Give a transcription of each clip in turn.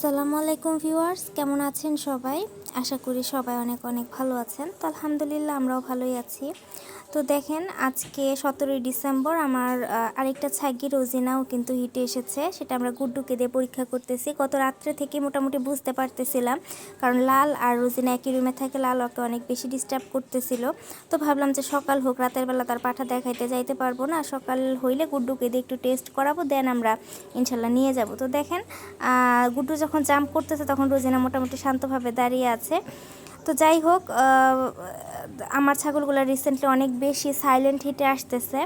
আসসালামু আলাইকুম ভিউয়ার্স, কেমন আছেন সবাই? আশা করি সবাই অনেক অনেক ভালো আছেন। তো আলহামদুলিল্লাহ আমরাও ভালোই আছি। তো দেখেন, আজকে সতেরোই ডিসেম্বর আমার আরেকটা ছাগি রোজিনাও কিন্তু হিটে এসেছে। সেটা আমরা গুড্ডুকে দিয়ে পরীক্ষা করতেছি। গত রাত্রে থেকে মোটামুটি বুঝতে পারতেছিলাম, কারণ লাল আর রোজিনা একই রুমে থাকে। লাল ওকে অনেক বেশি ডিস্টার্ব করতেছিল। তো ভাবলাম যে সকাল হোক, রাতের বেলা তার পাঠা দেখাইতে যাইতে পারব না। সকাল হইলে গুড্ডুকে দিয়ে একটু টেস্ট করাবো দেন আমরা ইনশাল্লাহ নিয়ে যাব। তো দেখেন গুড্ডু যখন জাম্প করতেছে, তখন রোজিনা মোটামুটি শান্তভাবে দাঁড়িয়ে আছে। তো যাই হোক আমার ছাগলগুলো রিসেন্টলি অনেক বেশি সাইলেন্ট হিটে আসতেছে।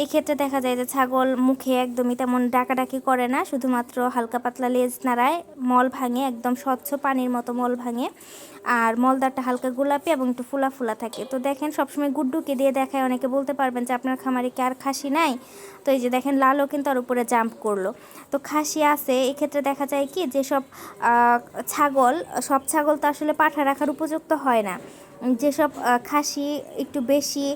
এই ক্ষেত্রে দেখা যায় যে ছাগল মুখে একদমই তেমন ডাকাডাকি করে না, শুধুমাত্র হালকা পাতলা লেজ নাড়ায়, মল ভাঙে, একদম স্বচ্ছ পানির মতো মল ভাঙে। আর মলদারটা হালকা গোলাপি এবং একটু ফুলা ফুলা থাকে। তো দেখেন, সবসময় গুড্ডুকে দিয়ে দেখায়, অনেকে বলতে পারবেন যে আপনার খামারে কি আর খাসি নাই? তো এই যে দেখেন, লালও কিন্তু আর উপরে জাম্প করল। তো খাসি আছে, এক্ষেত্রে দেখা যায় কি, যেসব সব ছাগল সব ছাগল তো আসলে পাঠা রাখার উপযুক্ত হয় না। যেসব খাসি একটু বেশি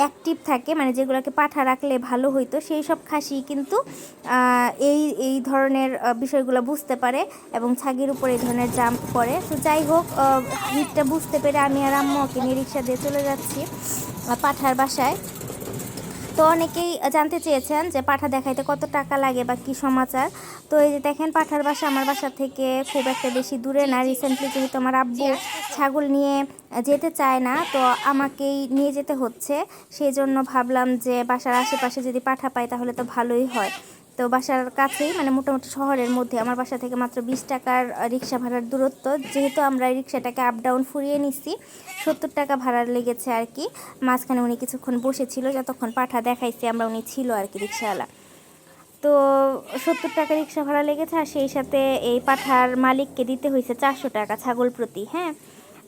অ্যাক্টিভ থাকে মানে যেগুলোকে পাঠা রাখলে ভালো হইতো, সেই সব খাসি কিন্তু এই এই ধরনের বিষয়গুলো বুঝতে পারে এবং ছাগির উপরে এই ধরনের জাম্প করে। তো যাই হোক হিটটা বুঝতে পেরে আমি আর আম্মুকে নিয়ে রিক্সা দিয়ে চলে যাচ্ছি পাঠার বাসায়। তো অনেকেই জানতে চেয়েছেন যে পাঠা দেখাইতে কত টাকা লাগে বা কি সমাচার। তো এই যে দেখেন, পাঠার বাসা আমার বাসা থেকে খুব একটা বেশি দূরে না। রিসেন্টলি যেহেতু আমার আব্বু ছাগল নিয়ে যেতে চায় না, তো আমাকেই নিয়ে যেতে হচ্ছে। সেই জন্য ভাবলাম যে বাসার আশেপাশে যদি পাঠা পাই তাহলে তো ভালোই হয়। তো বাসার কাছেই মানে মোটামুটি শহরের মধ্যে। আমার বাসা থেকে মাত্র বিশ টাকার রিক্সা ভাড়ার দূরত্ব। যেহেতু আমরা রিক্সাটাকে আপ ডাউন ফুরিয়ে নিচ্ছি সত্তর টাকা ভাড়া লেগেছে আর কি। মাঝখানে উনি কিছুক্ষণ বসেছিল, যতক্ষণ পাঠা দেখাইছি, আমরা উনি ছিল আর কি রিক্সাওয়ালা। তো সত্তর টাকা রিক্সা ভাড়া লেগেছে, আর সেই সাথে এই পাঠার মালিককে দিতে হয়েছে চারশো টাকা ছাগল প্রতি হ্যাঁ?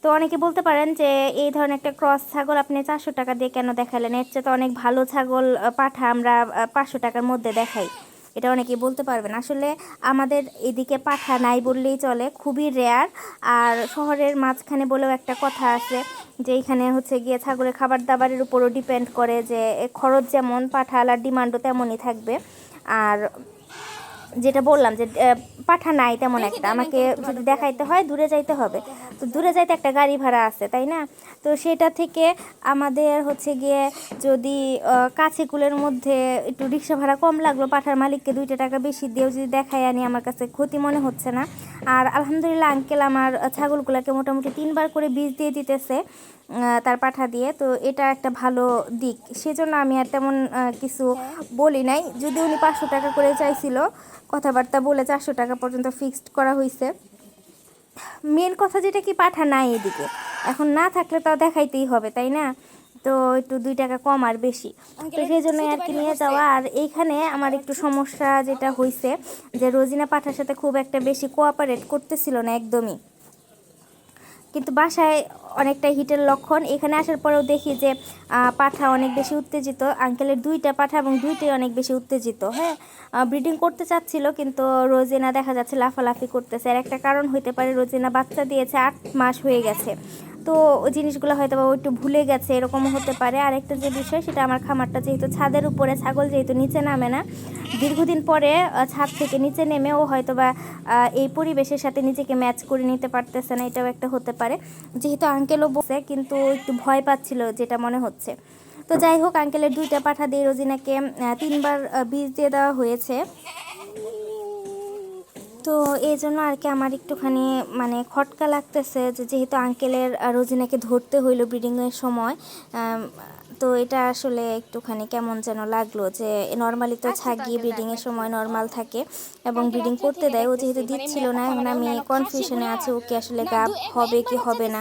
তো অনেকে বলতে পারেন যে, এই ধরনের একটা ক্রস ছাগল আপনি চারশো টাকা দিয়ে কেন দেখালেন? এর চেয়ে তো অনেক ভালো ছাগল পাঠা আমরা পাঁচশো টাকার মধ্যে দেখাই। এটা অনেকেই বলতে পারবেন আসলে আমাদের এদিকে পাঠা নাই বললেই চলে, খুবই রেয়ার আর শহরের মাঝখানে বলেও একটা কথা আছে যে এখানে হচ্ছে গিয়ে ছাগলের খাবার দাবারের উপরও ডিপেন্ড করে যে খরচ যেমন পাঠাল আর ডিমান্ডও তেমনই থাকবে। আর যেটা বললাম যে পাঠা নাই তেমন একটা। আমাকে যদি দেখাইতে হয় দূরে যাইতে হবে। তো দূরে যাইতে একটা গাড়ি ভাড়া আছে তাই না? তো সেটা থেকে আমাদের হচ্ছে গিয়ে যদি কাছে কুলের মধ্যে একটু রিক্সা ভাড়া কম লাগল পাঠার মালিককে দুইটা টাকা বেশি দিয়েও যদি দেখাই আনি আমার কাছে ক্ষতি মনে হচ্ছে না। আর আলহামদুলিল্লাহ আঙ্কেল আমার ছাগলগুলোকে মোটামুটি তিনবার করে বীজ দিয়ে দিতেছে। তার পাঠা দিয়ে। তো এটা একটা ভালো দিক। সেজন্য আমি আর তেমন কিছু বলি নাই। যদি উনি পাঁচশো টাকা করে চাইছিল, কথাবার্তা বলে চারশো টাকা পর্যন্ত ফিক্সড করা হয়েছে মেন কথা যেটা কি, পাঠা নাই এদিকে। এখন না থাকলে তাও দেখাইতেই হবে, তাই না? তো একটু দুই টাকা কম আর বেশি। তো সেই জন্য আর কি নিয়ে যাওয়া। আর এইখানে আমার একটু সমস্যা যেটা হয়েছে যে রোজিনা পাঠার সাথে খুব একটা বেশি কোঅপারেট করতেছিল না একদমই। কিন্তু বাসায় অনেকটা হিটের লক্ষণ। এখানে আসার পরেও দেখি যে পাঠা অনেক বেশি উত্তেজিত। আঙ্কেলের দুইটা পাঠা এবং দুইটাই অনেক বেশি উত্তেজিত। হ্যাঁ ব্রিডিং করতে চাচ্ছিল কিন্তু রোজিনা দেখা যাচ্ছে লাফালাফি করতেছে। আর একটা কারণ হইতে পারে, রোজিনা বাচ্চা দিয়েছে আট মাস হয়ে গেছে। তো জিনিসগুলো হয়তো বা একটু ভুলে গেছে, এরকমও হতে পারে। আর একটা যে বিষয় সেটা আমার খামারটা যেহেতু ছাদের উপরে, ছাগল যেহেতু নিচে নামে না, দীর্ঘদিন পরে ছাদ থেকে নিচে নেমে ও হয়তো বা এই পরিবেশের সাথে নিজেকে ম্যাচ করে নিতে পারতেছে না, এটাও একটা হতে পারে। যেহেতু আঙ্কেলও বসে, কিন্তু একটু ভয় পাচ্ছিল যেটা মনে হচ্ছে। তো যাই হোক আঙ্কেলের দুইটা পাঠা দিয়ে রোজিনাকে তিনবার বীজ দিয়ে দেওয়া হয়েছে। তো এই জন্য আর কি আমার একটুখানি মানে খটকা লাগতেছে যে যেহেতু আঙ্কেলের রোজিনাকে ধরতে হইল ব্রিডিংয়ের সময় তো এটা আসলে একটুখানি কেমন যেন লাগল যে নর্মালি তো ছাগিয়ে ব্রিডিংয়ের সময় নর্মাল থাকে এবং ব্রিডিং করতে দেয় ও যেহেতু দিচ্ছিল না এখন আমি কনফিউশনে আছি ওকে আসলে গাব হবে কি হবে না।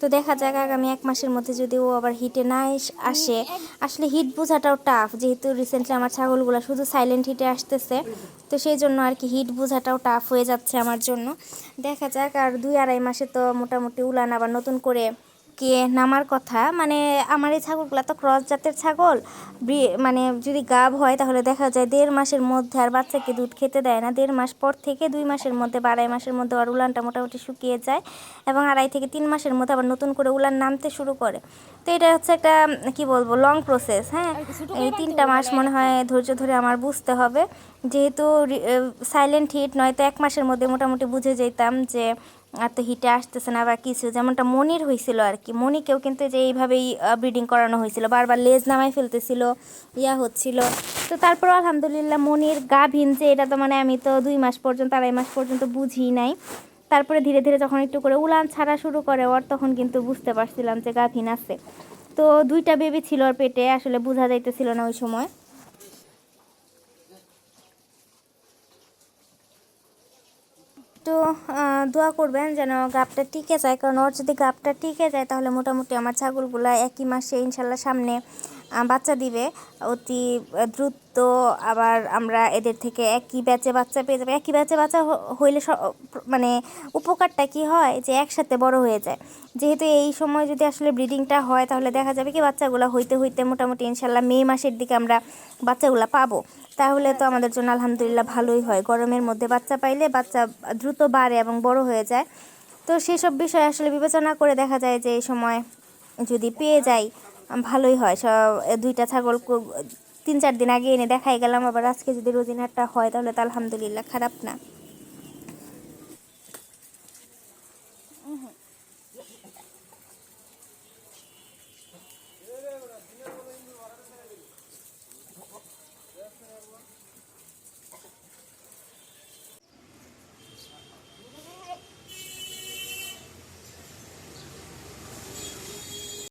তো দেখা যাক আগামী এক মাসের মধ্যে যদি ও আবার হিটে না আসে। আসলে হিট বোঝাটাও টাফ যেহেতু রিসেন্টলি আমার ছাগলগুলো শুধু সাইলেন্ট হিটে আসতেছে। তো সেই জন্য আর কি হিট বোঝাটাও টাফ হয়ে যাচ্ছে আমার জন্য। দেখা যাক আর দুই আড়াই মাসে তো মোটামুটি উলান আবার নতুন করে আজকে নামার কথা মানে আমার এই ছাগলগুলো তো ক্রস জাতের ছাগল। মানে যদি গাব হয় তাহলে দেখা যায় দেড় মাসের মধ্যে আর বাচ্চাকে দুধ খেতে দেয় না। দেড় মাস পর থেকে দুই মাসের মধ্যে বা আড়াই মাসের মধ্যে আর উলানটা মোটামুটি শুকিয়ে যায় এবং আড়াই থেকে তিন মাসের মধ্যে আবার নতুন করে উলান নামতে শুরু করে। তো এটা হচ্ছে একটা কি বলব লং প্রসেস হ্যাঁ? এই তিনটা মাস মনে হয় ধৈর্য ধরে আমার বুঝতে হবে। যেহেতু সাইলেন্ট হিট নয়তো এক মাসের মধ্যে মোটামুটি বুঝে যেতাম যে আর তো হিটে আসতেছে না বা কিছু, যেমনটা মনির হয়েছিল আর কি। মনিকেও কিন্তু যে এইভাবেই ব্রিডিং করানো হয়েছিল, বারবার লেজ নামাই ফেলতেছিল, ইয়া হচ্ছিল। তো তারপর আলহামদুলিল্লাহ মনির গাভিন যে, এটা তো মানে আমি তো দুই মাস পর্যন্ত, আড়াই মাস পর্যন্ত বুঝি নাই। তারপরে ধীরে ধীরে যখন একটু করে উলান ছাড়া শুরু করে ওর, তখন কিন্তু বুঝতে পারছিলাম যে গাভিন আছে। তো দুইটা বেবি ছিল ওর পেটে, আসলে বোঝা যাইতেছিল না ওই সময় তো আহ, দোয়া করবেন যেন গাবটা টিকে যায়। কারণ ওর যদি গাবটা টিকে যায়, তাহলে মোটামুটি আমার ছাগলগুলো একই মাসে ইনশাল্লাহ সামনে বাচ্চা দিবে, অতি দ্রুত আবার আমরা এদের থেকে একই ব্যাচে বাচ্চা পেয়ে যাবে। একই ব্যাচে বাচ্চা হইলে মানে উপকারটা কি হয়? যে একসাথে বড় হয়ে যায়। যেহেতু এই সময় যদি আসলে ব্রিডিংটা হয়, তাহলে দেখা যাবে কি বাচ্চাগুলো হইতে হইতে মোটামুটি ইনশাল্লাহ মে মাসের দিকে আমরা বাচ্চাগুলো পাবো। তাহলে তো আমাদের জন্য আলহামদুলিল্লাহ ভালোই হয়। গরমের মধ্যে বাচ্চা পাইলে বাচ্চা দ্রুত বাড়ে এবং বড় হয়ে যায়। তো সেসব বিষয় আসলে বিবেচনা করে দেখা যায় যে এই সময় যদি পেয়ে যাই ভালোই হয়। সব দুইটা ছাগল তিন চার দিন আগে এনে দেখাই গেলাম, আবার আজকে যদি রোজিনারটা হয় তাহলে তো আলহামদুলিল্লাহ খারাপ না।